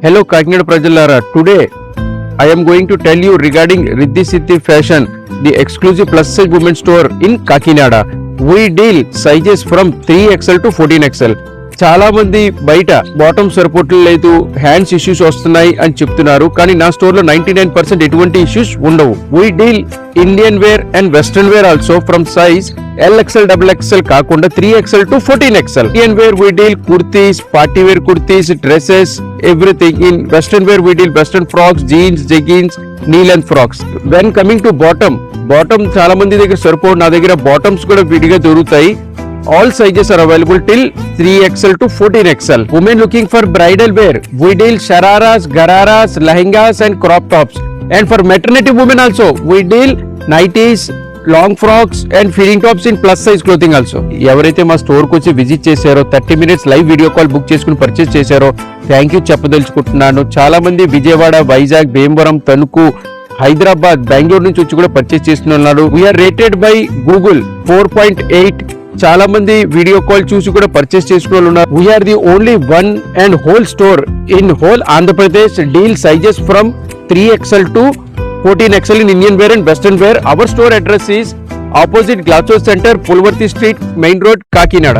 Hello, Kakinada Prajalara. Today, I am going to tell you regarding Riddhi Siddhi Fashion, the exclusive plus size women store in Kakinada. We deal sizes from 3XL to 14XL. చాలా మంది బయట bottom సరిపోవట్లేదు hands issues వస్తున్నాయి అని చెప్తున్నారు. కానీ నా స్టోర్లో నైన్టీ నైన్ పర్సెంట్ ఎటువంటి ఇష్యూస్ ఉండవు. We deal Indian wear and western wear also from size L XL double XL కాకుండా three XL to fourteen XL Indian wear we deal kurtis party wear kurtis dresses everything in western wear we deal western frocks jeans jeggings knee length frocks when coming to bottom bottom చాలా మంది దగ్గర సరిపోదు నా దగ్గర bottoms కూడా విడిగా దొరుకుతాయి. All sizes are available till 3xl to 14xl women looking for bridal wear we deal shararas gararas lehengas and crop tops. And for maternity women also we deal nighties long frocks and feeding tops in plus size clothing also ఎవరైతే మా స్టోర్కు వచ్చి visit చేశారో thirty minutes live video call book చేసుకుని purchase చేశారో thank you చెప్పదలుచుకుంటున్నాను. చాలా మంది విజయవాడ వైజాగ్ భీమవరం తణుకు హైదరాబాద్ బెంగళూరు నుంచి వచ్చి కూడా పర్చేస్ చేస్తున్నారు. We're rated by Google four point eight చాలా మంది వీడియో కాల్ చూసి కూడా పర్చేస్ చేసుకునే వాళ్ళు ఉన్నారు. We are the only one and whole store in whole Andhra Pradesh deal sizes from three XL to fourteen XL in Indian wear and western wear our store address is opposite గ్లాచో centre పుల్వర్తి street main road Kakinada